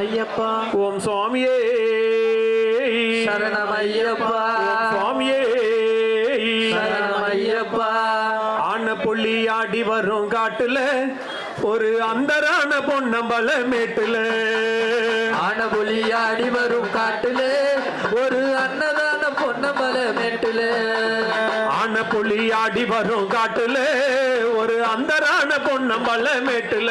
ஐயப்பா. ஓம் சுவாமியே. சரணம் ஐயப்பா சுவாமியே. சரணம் ஐயப்பா ஆன பொள்ளி ஆடி வரும் காட்டுல ஒரு அந்தரான பொன்னம்பல மேட்டுல. ஆன பொலி ஆடி வரும் காட்டுல ஒரு அன்னதான பொன்னம்பல மேட்டுல. ஆன பொலி ஆடி வரும் காட்டுல ஒரு அந்தரான பொன்னம்பல மேட்டுல.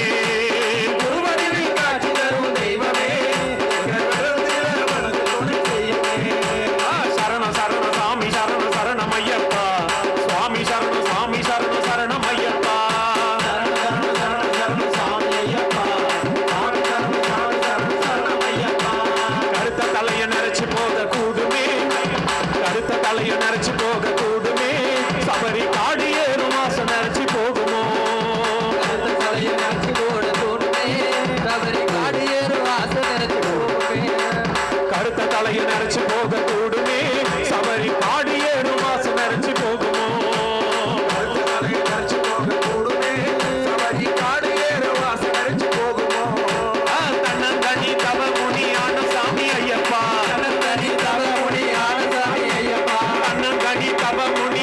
அவமுடி